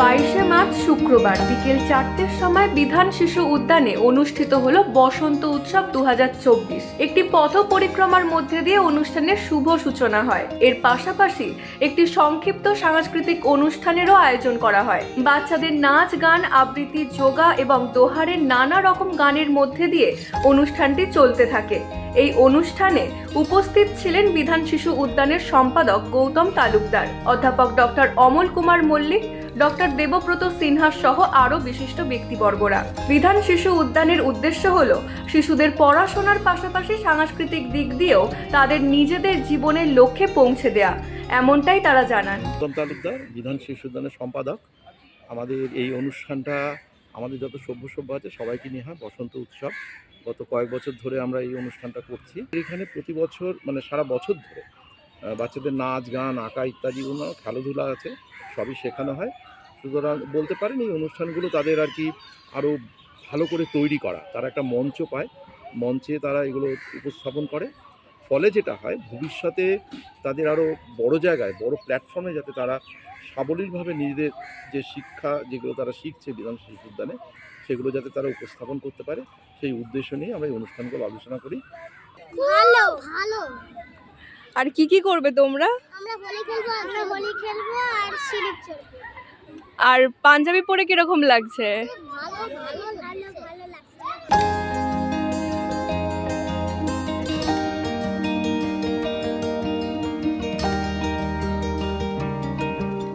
বাইশে মার্চ শুক্রবার বিকেল চারটের সময় বিধান শিশু উদ্যানে অনুষ্ঠিত হলো বসন্ত উৎসব দু হাজার চব্বিশ। একটি পথ পরিক্রমার মধ্যে দিয়ে অনুষ্ঠানের শুভ সূচনা হয়। এর পাশাপাশি একটি সংক্ষিপ্ত সাংস্কৃতিক অনুষ্ঠানেরও আয়োজন করা হয়। বাচ্চাদের নাচ গান, আবৃত্তি, যোগা এবং দোহারের নানা রকম গানের মধ্যে দিয়ে অনুষ্ঠানটি চলতে থাকে। এই অনুষ্ঠানে উপস্থিত ছিলেন বিধান শিশু উদ্যানের সম্পাদক গৌতম তালুকদার, অধ্যাপক ডক্টর অমল কুমার মল্লিক, ডক্টর দেবব্রত সিনহা সহ আরও বিশিষ্ট ব্যক্তিবর্গরা। বিধান শিশু উদ্যানের উদ্দেশ্য হল শিশুদের পড়াশোনার পাশাপাশি সাংস্কৃতিক দিক দিয়েও তাদের নিজেদের জীবনের লক্ষ্যে পৌঁছে দেয়া। এমনটাই তারা জানান। বিধান শিশু উদ্যানের সম্পাদক। আমাদের এই অনুষ্ঠানটা আমাদের যত সভ্য সভ্য আছে, সবাইকে নিয়ে হয় বসন্ত উৎসব। গত কয়েক বছর ধরে আমরা এই অনুষ্ঠানটা করছি। এখানে প্রতি বছর মানে সারা বছর ধরে বাচ্চাদের নাচ, গান, আঁকা ইত্যাদি অন্য খেলাধুলা আছে, সবই শেখানো হয়। সুতরাং বলতে পারেন এই অনুষ্ঠানগুলো তাদের আর কি আরও ভালো করে তৈরি করা। তারা একটা মঞ্চ পায়। মঞ্চে তারা এগুলো উপস্থাপন করে। ফলে যেটা হয় ভবিষ্যতে তাদের আরও বড় জায়গায় বড় প্ল্যাটফর্মে যাতে তারা সাবলীলভাবে নিজেদের যে শিক্ষা যেগুলো তারা শিখছে বিধান শিশু উদ্যানে সেগুলো যাতে তারা উপস্থাপন করতে পারে সেই উদ্দেশ্য নিয়ে আমরা এই অনুষ্ঠানগুলো আলোচনা করি। ভালো। ভালো। আর কি কি করবে তোমরা? আমরা হোলি খেলব আমরা হোলি খেলব আর সিলিপ চড়বো। আর পাঞ্জাবি পরে কীরকম লাগছে? ভালো ভালো ভালো ভালো